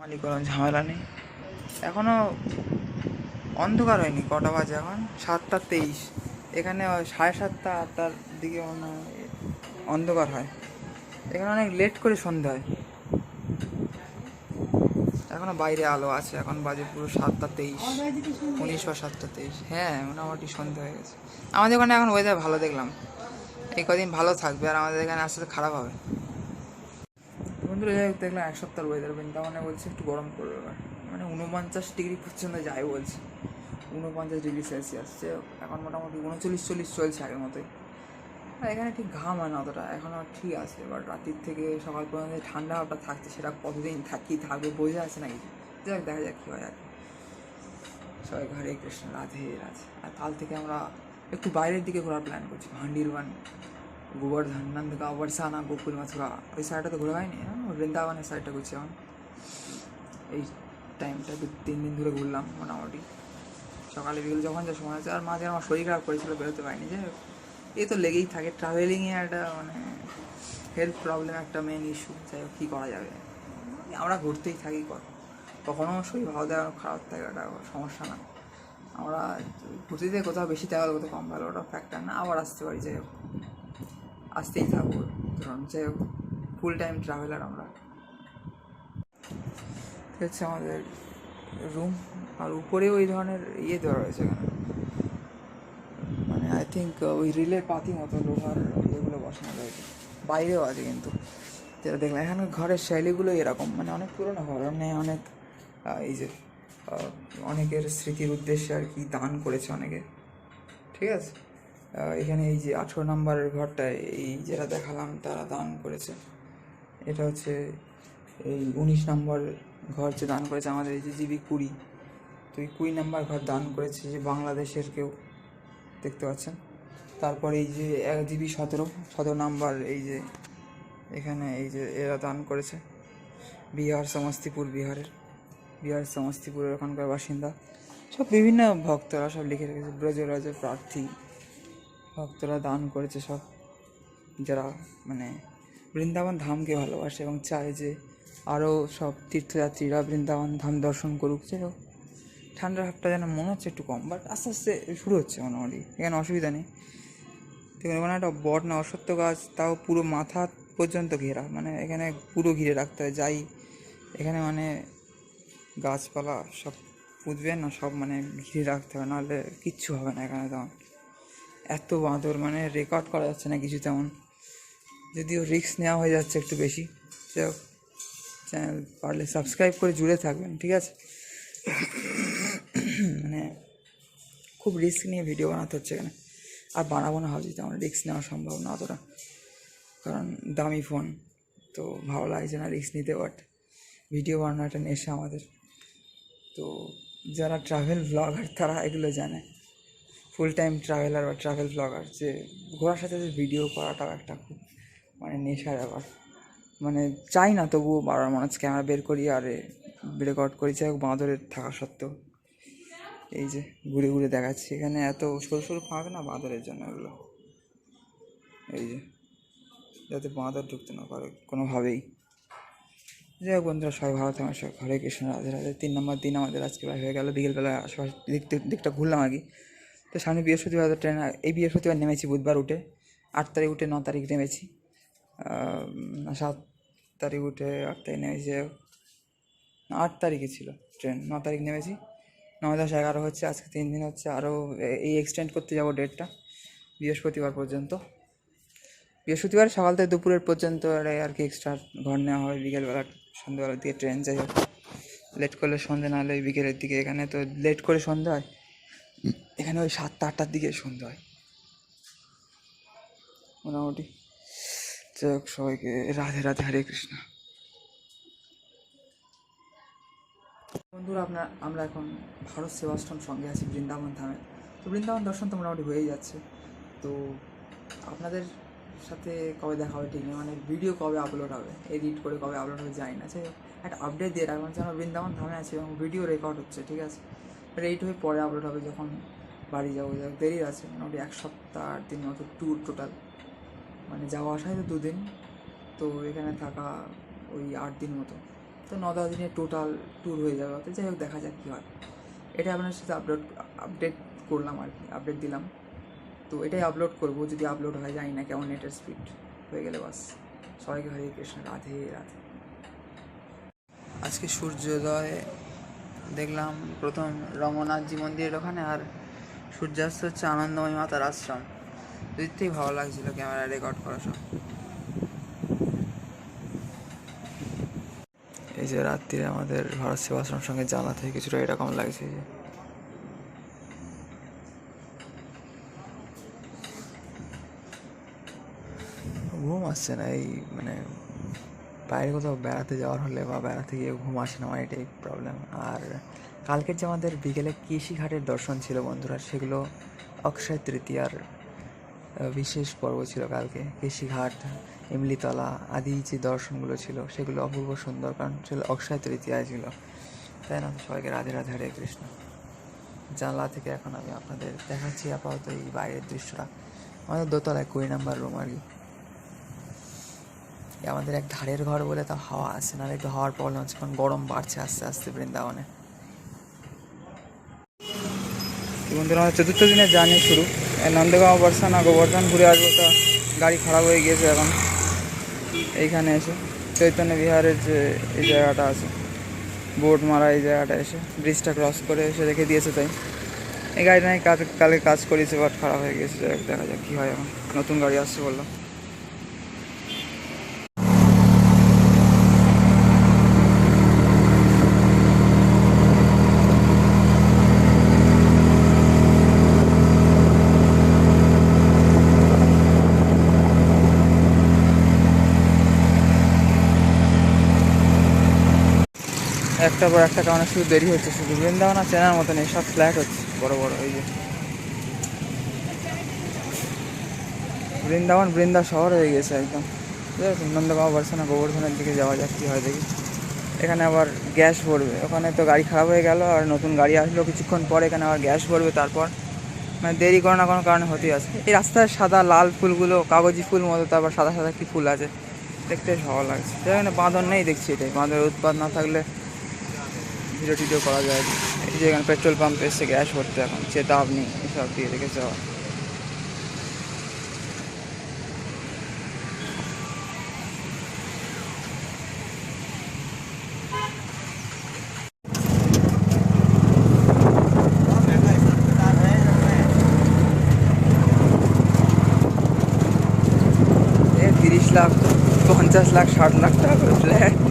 মালিক ঝামেলা নেই। এখনও অন্ধকার হয়নি, কটা বাজে এখন? সাতটা তেইশ। এখানে সাড়ে সাতটা আটটার দিকে মনে অন্ধকার হয়। এখানে অনেক লেট করে সন্ধে হয়। এখনও বাইরে আলো আছে, এখন বাজে পুরো সাতটা তেইশ, উনিশ বা সাতটা তেইশ। হ্যাঁ মোটামুটি সন্ধে হয়ে গেছে। আমাদের ওখানে এখন ওয়েদার ভালো দেখলাম। এই কদিন ভালো থাকবে আর আমাদের এখানে আস্তে খারাপ হবে। বন্ধুরা, যাই হোক, দেখলাম এক সপ্তাহের ওয়েদার বৃন্দাবনে বলছে, একটু গরম পড়বে এবার। মানে উনপঞ্চাশ ডিগ্রি পর্যন্ত যায় বলছে। উনপঞ্চাশ ডিগ্রি সেলসিয়াস যে এখন মোটামুটি উনচল্লিশ চল্লিশ চলছে আগের মতোই। আর এখানে ঠিক ঘাম হয় না অতটা এখনও ঠিক আছে, এবার রাতের থেকে সকাল পর্যন্ত ঠান্ডা ভাবটা থাকছে, সেটা কতদিন থাকি, থাকবে বোঝা আছে না কিছু। যাক দেখা যাক কী হয় আর। সবাই ঘরে কৃষ্ণ, রাধে রাধে। আর কাল থেকে আমরা একটু বাইরের দিকে ঘোরার প্ল্যান করছি ভান্ডিরবান গোবর্ধন নন্দগাঁও, বর্ষানা, গোকুল, মথুরা, ওই সাইডটা তো ঘোরা হয়নি হ্যাঁ? বৃন্দাবনের সাইডটা ঘুরছি এখন। এই টাইমটা দু, তিন দিন ধরে ঘুরলাম, মোটামুটি। সকালে বিকেলে যখন যা সময় আছে আর মাঝে আমার শরীর খারাপ করেছিল, বেরোতে পারিনি যে এ তো লেগেই থাকে ট্রাভেলিংয়ে একটা মানে হেলথ প্রবলেম একটা মেন ইস্যু যাই হোক, কী করা যাবে? আমরা ঘুরতেই থাকি কখনো শরীর ভালো দেওয়া, খারাপ থাকে ওটা সমস্যা না। আমরা ঘুরতে কোথাও বেশি দেওয়া কোথাও কম ভালো, ওটা ফ্যাক্টর না, আবার আসতে পারি, যাই হোক। আসতেই থাকব। ধরুন যাই হোক ফুল টাইম ট্রাভেলার আমরা হচ্ছে আমাদের রুম আর উপরেও ওই ধরনের ইয়ে দেওয়া রয়েছে এখানে। মানে আই থিঙ্ক ওই রিলের পাতি মতো লোহার ইয়েগুলো বসানো রয়েছে। বাইরেও আছে কিন্তু। যেটা দেখলাম এখানে ঘরের শৈলীগুলো এরকম। মানে অনেক পুরোনো ঘর মানে অনেক এই যে অনেকের স্মৃতির উদ্দেশ্যে আর কি দান করেছে অনেকে। ঠিক আছে? এখানে এই যে আঠেরো নম্বরের ঘরটায় এই যেটা দেখালাম, তারা দান করেছে। এটা হচ্ছে এই উনিশ নম্বর ঘর যে দান করেছে আমাদের এই যে জিবি কুড়ি। তো এই কুড়ি নম্বর ঘর দান করেছে যে বাংলাদেশের কেউ। দেখতে পাচ্ছেন? তারপর এই যে এক জিবি সতেরো সতেরো নাম্বার এই যে এখানে এই যে এরা দান করেছে। বিহার সমস্তিপুর বিহারের, বিহার সমস্তিপুরের ওখানকার বাসিন্দা। সব বিভিন্ন ভক্তরা সব লিখে রেখেছে, ব্রজরাজের প্রার্থী। ভক্তরা দান করেছে সব। যারা মানে বৃন্দাবন ধামকে ভালোবাসে এবং চায় যে আরও সব তীর্থযাত্রীরা বৃন্দাবন ধাম দর্শন করুক। হোক, ঠান্ডার হাতটা যেন মনে হচ্ছে একটু কম বাট আস্তে আস্তে শুরু হচ্ছে মোটামুটি, এখানে অসুবিধা নেই। দেখুন ওখানে একটা বট না অসত্য গাছ, তাও পুরো মাথা পর্যন্ত ঘেরা মানে এখানে পুরো ঘিরে রাখতে হয়, যাই এখানে মানে গাছপালা সব পুঁতবে না, সব মানে ঘিরে রাখতে হবে, নাহলে কিচ্ছু হবে না এখানে তেমন এত বাঁদর মানে রেকর্ড করা যাচ্ছে না কিছু তেমন। যদিও রিস্ক নেওয়া হয়ে যাচ্ছে একটু বেশি। যাই হোক চ্যানেল পারলে সাবস্ক্রাইব করে জুড়ে থাকবেন, ঠিক আছে? মানে খুব রিস্ক নিয়ে ভিডিও বানাতে হচ্ছে এখানে। আর বানাবো না ভাবছি, তেমন রিস্ক নেওয়া সম্ভব না অতটা। কারণ দামি ফোন তো ভালো লাগছে না রিস্ক নিতে বাট ভিডিও বানানো একটা নেশা আমাদের। তো যারা ট্রাভেল ব্লগার তারা এগুলো জানে। ফুল টাইম ট্রাভেলার বা ট্রাভেল ব্লগার যে ঘোরার সাথে ভিডিও করাটাও একটা খুব মানে নেশার ব্যাপার। মানে চাই না তবুও বারবার মনে হচ্ছে ক্যামেরা বের করি, আর রেকর্ড করি, যাই হোক বাঁদরের থাকা সত্ত্বেও। এই যে ঘুরে ঘুরে দেখাচ্ছি, এখানে এত সরু সরু ফাঁক না বাঁদরের জন্য এগুলো। এই যে, যাতে বাঁদর ঢুকতে না পারে কোনোভাবেই। যাই হোক বন্ধুরা, সবাই ভালো থাকুন সব হরে কৃষ্ণ রাধে রাধে। তিন নম্বর দিন আমাদের আজকে প্রায় হয়ে গেল। বিকেলবেলা আশেপাশে দিক দিক- দিকটা ঘুরলাম আর কি। তো সামনে বৃহস্পতিবার ট্রেন এই বৃহস্পতিবার নেমেছি বুধবার উঠে, আট তারিখ উঠে, ন তারিখ নেমেছি। সাত তারিখ উঠে, আট তারিখ নেমেছি আট তারিখে ছিল ট্রেন, ন তারিখ নেমেছি। নয় দশ এগারো হচ্ছে, আজকে তিন দিন হচ্ছে আরও এই এক্সটেন্ড করতে যাব ডেটটা, বৃহস্পতিবার পর্যন্ত। বৃহস্পতিবার সকাল থেকে দুপুরের পর্যন্ত আর কি এক্সট্রা ঘর নেওয়া হয়, বিকেলবেলা, সন্ধ্যেবেলার দিকে ট্রেন যাই হোক লেট করলে সন্ধে, না হলে ওই বিকেলের দিকে। এখানে তো লেট করে সন্ধে হয় এখানে ওই সাতটা আটটার দিকে সন্ধে হয়। মোটামুটি। যাই হোক, সবাইকে রাধে রাধে, হরে কৃষ্ণ। বন্ধুরা আপনার আমরা এখন ভারত সেবাশ্রম সঙ্গে আছি বৃন্দাবন ধামে। তো বৃন্দাবন দর্শন তো মোটামুটি হয়েই যাচ্ছে। তো আপনাদের সাথে কবে দেখা হবে ঠিক নেই মানে ভিডিও কবে আপলোড হবে এডিট করে কবে আপলোড হবে জানি না। সে একটা আপডেট দিয়ে রাখবেন যে আমরা বৃন্দাবন ধামে আছি এবং ভিডিও রেকর্ড হচ্ছে, ঠিক আছে? রেড হয়ে পরে আপলোড হবে যখন বাড়ি যাব। যাক, দেরি আছে। মোটামুটি এক সপ্তাহ আট দিন মতো ট্যুর টোটাল মানে যাওয়া আসায় তো দুদিন। তো এখানে থাকা ওই আট দিন মতো। তো ন দশ দিনের টোটাল ট্যুর হয়ে যাবে। তো যাই হোক, দেখা যাক কী হয়। এটা আপনার সাথে আপলোড আপডেট করলাম আর কি। আপডেট দিলাম। তো এটাই আপলোড করব। যদি আপলোড হয়, জানি না কেমন নেটের স্পিড হয়ে গেলে বাস। সবাইকে হরে কৃষ্ণ। রাধে রাধে। আজকে সূর্যোদয় দেখলাম প্রথম রঙ্গনাথজি মন্দিরের ওখানে আর সূর্যাস্ত হচ্ছে আনন্দময় মাতার আশ্রম। দুই থেকেই ভালো লাগছিল ক্যামেরা রেকর্ড করা সব। এই যে রাত্রিরে আমাদের ভারত সেবাশ্রম সঙ্গে জানা থেকে কিছুটা এরকম লাগছে যে ঘুম আসছে না, এই মানে বাইরে কোথাও বেড়াতে যাওয়ার হলে বা বেড়াতে গিয়ে ঘুম আসে না আমার এটাই প্রবলেম আর কালকের যে আমাদের বিকেলে কৃষিঘাটের দর্শন ছিল বন্ধুরা, সেগুলো অক্ষয় তৃতীয়ার বিশেষ পর্ব ছিল কালকে। কৃষিঘাট ইমলিতলা আদি যে দর্শনগুলো ছিল, সেগুলো অপূর্ব সুন্দর কারণ ছিল অক্ষয় তৃতীয়ায় ছিল। তাই না? সবাইকে রাধে রাধে হরে কৃষ্ণ। জানলা থেকে এখন আমি আপনাদের দেখাচ্ছি আপাতত এই বাইরের দৃশ্যটা। আমাদের দোতলায় কুড়ি নাম্বার রুম আর কি। আমাদের এক ধারের ঘর বলে তো হাওয়া আসে না একটু হাওয়ার প্রবলেম আছে কারণ গরম বাড়ছে আস্তে আস্তে বৃন্দাবনে। বন্ধুরা আমার চতুর্থ দিনের জার্নি শুরু। নন্দগাঁও বর্ষানা গোবর্ধন ঘুরে আসব তো গাড়ি খারাপ হয়ে গিয়েছে এখন। এইখানে এসে চৈতন্য বিহারের যে এই জায়গাটা আছে বোর্ড মারা এই জায়গাটা এসে ব্রিজটা ক্রস করে এসে রেখে দিয়েছে তাই। এই গাড়িটা আমি কালকে কাজ করেছে বাট খারাপ হয়ে গেছে দেখা যাক কী হয় এখন। নতুন গাড়ি আসছে বলল। একটা পর একটা কারণে শুধু দেরি হচ্ছে, শুধু বৃন্দাবন চেনার মতন এই সব ফ্ল্যাট হচ্ছে। বড় বড়, এই যে। বৃন্দাবন, বৃন্দা শহর হয়ে গেছে একদম। ঠিক আছে নন্দগাঁও বার্সানা গোবর্ধনের দিকে যাওয়া যাক, কী হয় দেখি। এখানে আবার গ্যাস ভরবে। ওখানে তো গাড়ি খারাপ হয়ে গেল, আর নতুন গাড়ি আসলো কিছুক্ষণ পর, এখানে আবার গ্যাস ভরবে, তারপর মানে দেরি কোনো না কোনো কারণে হতেই আছে। এই রাস্তায় সাদা লাল ফুলগুলো, কাগজি ফুল মতো, তারপর সাদা সাদা কি ফুল আছে, দেখতে ভালো লাগছে। এখানে বাঁধন নেই দেখছি এটাই। বাঁধনের উৎপাদ না থাকলে ভিডিও টিডিও করা যায় না। এই যে এখানে পেট্রোল পাম্প এসছে গ্যাস ভরতে এখন চেতাবনি এসব দিয়ে রেখেছে আবার। এ তিরিশ লাখ, পঞ্চাশ লাখ, ষাট লাখ টাকা করে ফ্ল্যাট